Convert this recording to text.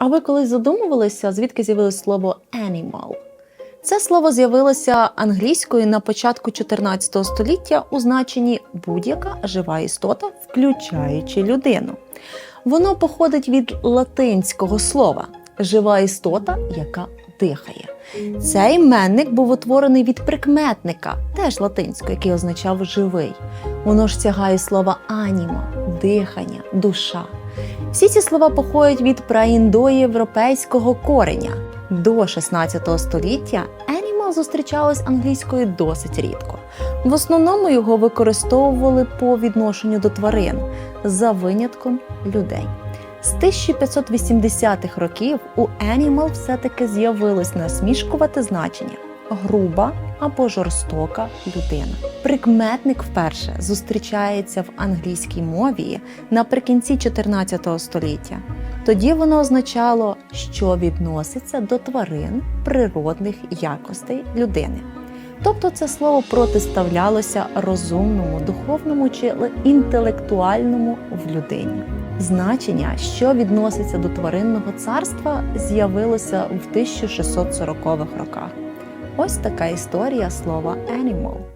А ви колись задумувалися, звідки з'явилось слово animal? Це слово з'явилося англійською на початку 14 століття у значенні будь-яка жива істота, включаючи людину. Воно походить від латинського слова жива істота, яка дихає. Цей іменник був утворений від прикметника, теж латинського, який означав живий. Воно ж сягає слова аніма, дихання, душа. Всі ці слова походять від праіндоєвропейського кореня. До 16 століття animal зустрічалось англійською досить рідко. В основному його використовували по відношенню до тварин за винятком людей. З 1580-х років у animal все-таки з'явилось насмішкувати значення груба або жорстока людина. Прикметник вперше зустрічається в англійській мові наприкінці 14 століття. Тоді воно означало, що відноситься до тварин природних якостей людини. Тобто це слово протиставлялося розумному, духовному чи інтелектуальному в людині. Значення, що відноситься до тваринного царства, з'явилося в 1640-х роках. Ось така історія слова animal.